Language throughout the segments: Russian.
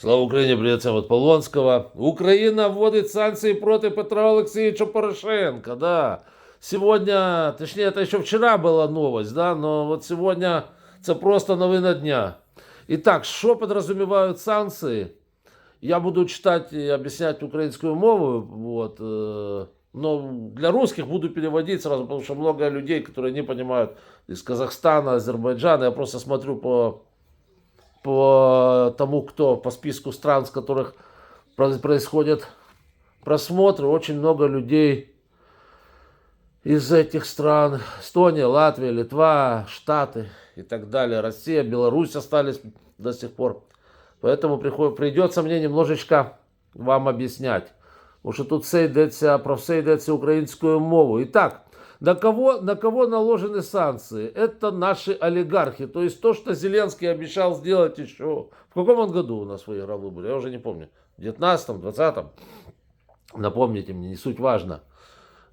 Слава Україні, привіт, це от Полонського. Україна вводить санкции против Петра Алексеевича Порошенко, да. Сегодня, точнее, это еще вчера была новость, да, но вот сегодня это просто новина дня. Итак, что подразумевают санкции? Я буду читать и объяснять украинскую мову, вот, э, но для русских буду переводить сразу, потому что много людей, которые не понимают из Казахстана, Азербайджана, я просто смотрю по по тому, кто по списку стран, с которых про- происходят просмотры, очень много людей из этих стран. Эстония, Латвия, Литва, Штаты и так далее. Россия, Беларусь остались до сих пор. Поэтому приход- придется мне немножечко вам объяснять. Потому що тут все йдеться, про все йдеться українською мовою. І так, на кого, на кого наложены санкции? Это наши олигархи. То есть то, что Зеленский обещал сделать еще... В каком он году у нас выиграл выборы? Я уже не помню. В 19-м, 20-м? Напомните мне, не суть важно.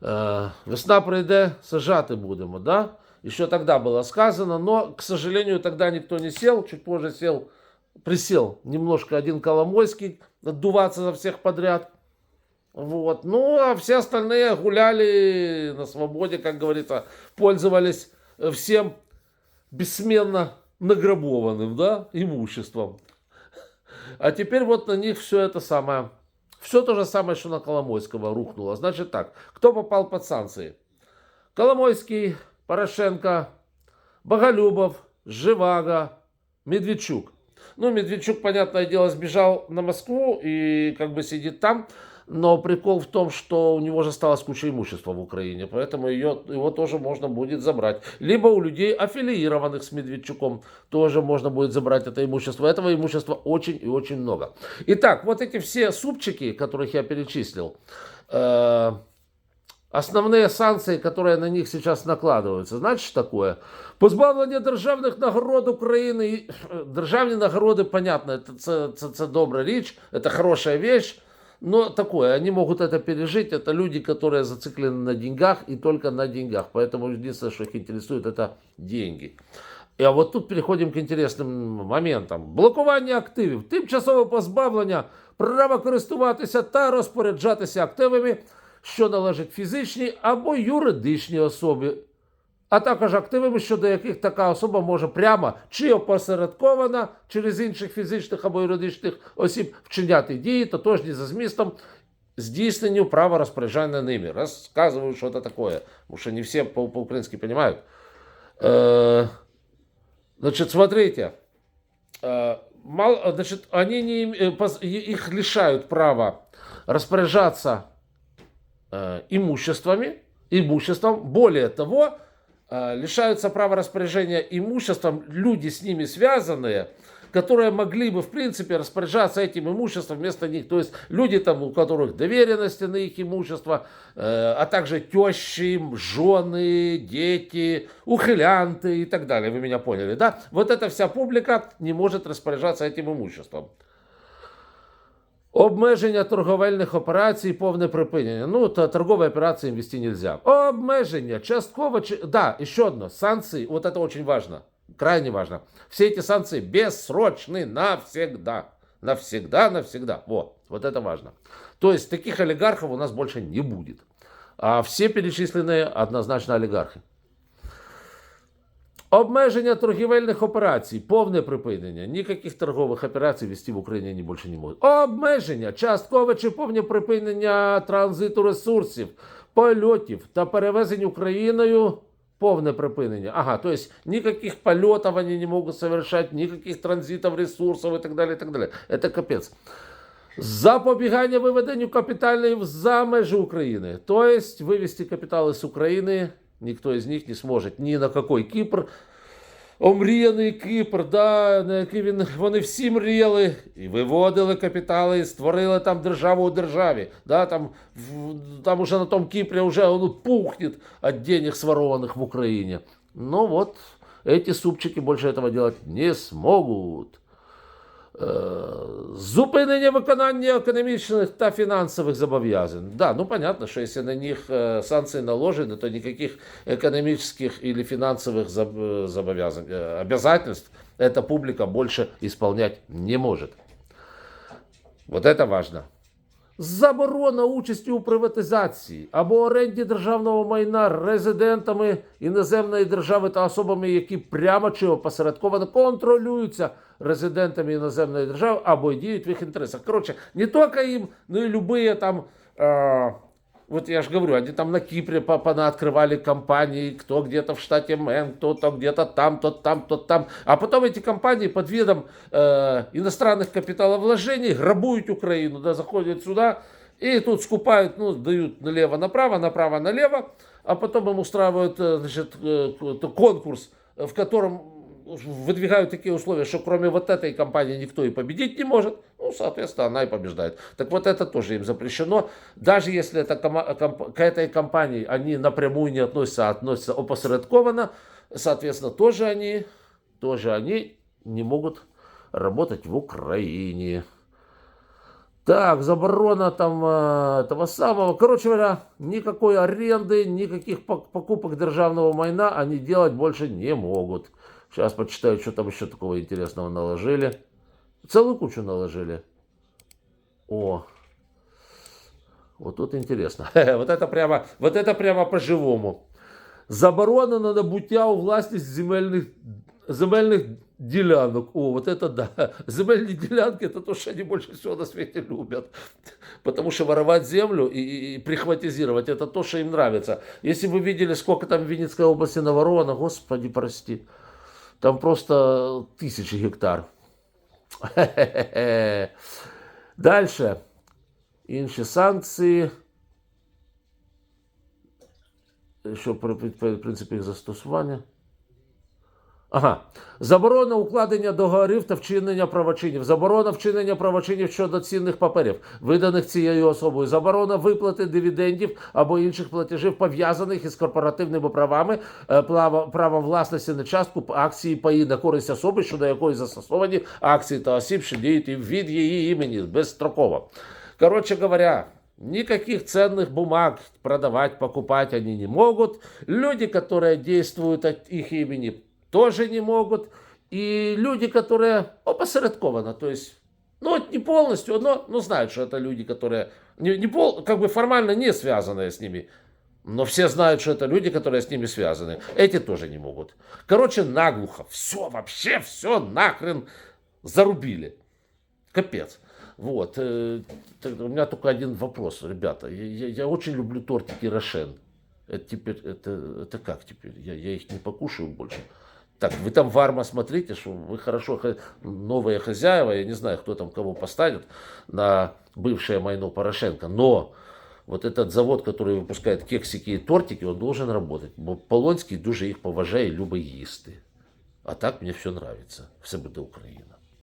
Э, Весна пройде, сажати будемо, да? Еще тогда было сказано, но, к сожалению, тогда никто не сел, чуть позже сел, присел немножко один Коломойский, отдуваться за всех подряд. Вот. Ну, а все остальные гуляли на свободе, как говорится, пользовались э, всем бессменно награбованным, да, имуществом. А теперь вот на них все это самое, все то же самое, что на Коломойского рухнуло. Значит так, кто попал под санкции? Коломойский, Порошенко, Боголюбов, Живаго, Медведчук. Ну, Медведчук, понятное дело, сбежал на Москву и как бы сидит там. Но прикол в том, что у него же осталась куча имущества в Украине, поэтому ее, его тоже можно будет забрать. Либо у людей, аффилированных с Медведчуком, тоже можно будет забрать это имущество. Этого имущества очень и очень много. Итак, вот эти все супчики, которых я перечислил, э, Основные санкции, которые на них сейчас накладываються, знаєте, що такое? Позбавлення державних нагород України. І, е, Державні нагороди, понятно, это, це, це, це добра річ, это хорошая вещь, но такое, они могут это пережить. Это люди, которые зациклены на деньгах и только на деньгах. Поэтому единственное, что их интересует, это деньги. І а от тут переходимо к інтересним моментам. Блокування активів, тимчасове позбавлення права користуватися та розпоряджатися активами, що належать фізичній або юридичній особі, а також активами, щодо яких така особа може прямо чи опосередковано через інших фізичних або юридичних осіб вчиняти дії, тотожні за змістом здійсненню права розпоряджання ними. Розказую, що це таке, тому що не всі по- по-українськи розуміють. Е, Значит, смотрите, э, мал- значит, они не, им- э, поз- и- их лишают права распоряжаться э, имуществами, имуществом. Более того, э, лишаются права распоряжения имуществом люди с ними связанные, которые могли бы, в принципе, распоряжаться этим имуществом вместо них. То есть люди, там, у которых доверенности на их имущество, э, а также тещи, жены, дети, ухилянты и так далее. Вы меня поняли, да? Вот эта вся публика не может распоряжаться этим имуществом. Обмеження торговельних операцій, повне припинення. Ну, то торговые операции им вести нельзя. Обмеження, частково... чи- Да, еще одно. Санкции, вот это очень важно. Крайне важно. Все эти санкции бессрочны навсегда. Навсегда, навсегда. Вот, вот это важно. То есть таких олигархов у нас больше не будет. А все перечисленные однозначно олигархи. Обмеження торгівельних операцій, повне припинення. Ніяких торгових операцій вести в Україні вони більше не можуть. Обмеження, часткове чи повне припинення транзиту ресурсів, польотів та перевезень Україною. Повне припинення. Ага, то есть никаких полетов они не могут совершать, никаких транзитов ресурсов и так далее, и так далее. Это капец. Запобігання виведенню капіталів за межі України. То есть вывести капиталы с Украины никто из них не сможет. Ни на какой Кипр. Омріяний Кипр, да, на який він, вони всі мріяли і виводили капітали, і створили там державу у державі. Да, там, в- там уже на том Кипре уже он пухнет от денег, сворованных в Украине. Ну вот, эти супчики больше этого делать не смогут. Е, Зупинення виконання економічних та фінансових зобов'язань. Да, ну понятно, що якщо на них е, санкції наложені, то никаких экономических или финансовых заб- э, зобовязан- э, обязательств эта публика больше исполнять не может. Вот это важно. Заборона участі у приватизації або оренді державного майна резидентами іноземної держави та особами, які прямо чи опосередковано контролюються резидентами іноземної держави або діють в їх інтересах. Коротше, не тільки їм, ну і любі там. Е, вот я же говорю, они там на Кипре понаоткрывали компании, кто где-то в штате Мэн, кто-то где-то там, тот там, тот там. А потом эти компании под видом э, иностранных капиталовложений грабуют Украину, да, заходят сюда и тут скупают, ну, дают налево-направо, направо-налево, а потом им устраивают э, значит, э, конкурс, в котором выдвигают такие условия, что кроме вот этой компании никто и победить не может, ну, соответственно, она и побеждает. Так вот это тоже им запрещено. Даже если это к этой компании они напрямую не относятся, а относятся опосредованно, соответственно, тоже они, тоже они не могут работать в Украине. Так, заборона там э, этого самого. Короче говоря, никакой аренды, никаких пок- покупок державного майна они делать больше не могут. Сейчас почитаю, что там еще такого интересного наложили. Целую кучу наложили. О, вот тут интересно. Вот это прямо, вот это прямо по-живому. Заборона на набуття у власність земельних, земельних ділянок. О, вот это да. Земельные делянки это то, что они больше всего на свете любят. Потому что воровать землю и, и- и прихватизировать это то, что им нравится. Если вы видели, сколько там в Винницкой области наворовано, господи, прости. Там просто тысячи гектар. Дальше. Інші санкції. Що про про- принцип їх застосування. Ага. Заборона укладення договорів та вчинення правочинів. Заборона вчинення правочинів щодо цінних паперів, виданих цією особою. Заборона виплати дивідендів або інших платежів, пов'язаних із корпоративними правами, е, правом власності на частку акції паї на користь особи, щодо якої застосовані акції та осіб, що діють від її імені безстроково. Короче говоря, никаких ценных бумаг продавать, покупать они не могут. Люди, которые действуют от их имени, тоже не могут. И люди, которые опосредованно, то есть, ну, не полностью, но, но знают, что это люди, которые не, не пол, как бы формально не связанные с ними. Но все знают, что это люди, которые с ними связаны. Эти тоже не могут. Короче, наглухо. Все, вообще все нахрен зарубили. Капец. Вот. э, У меня только один вопрос, ребята. Я- я очень люблю тортики Рошен. Это теперь, это, это как теперь? Я, я их не покушаю больше. Так, вы там Варма смотрите, что вы хорошо, хо- новые хозяева, я не знаю, кто там кого поставит на бывшее майно Порошенко, но вот этот завод, который выпускает кексики и тортики, он должен работать. Бо Полонський дуже їх поважає і любить їсти. А так мне все нравится. Все буде Україна.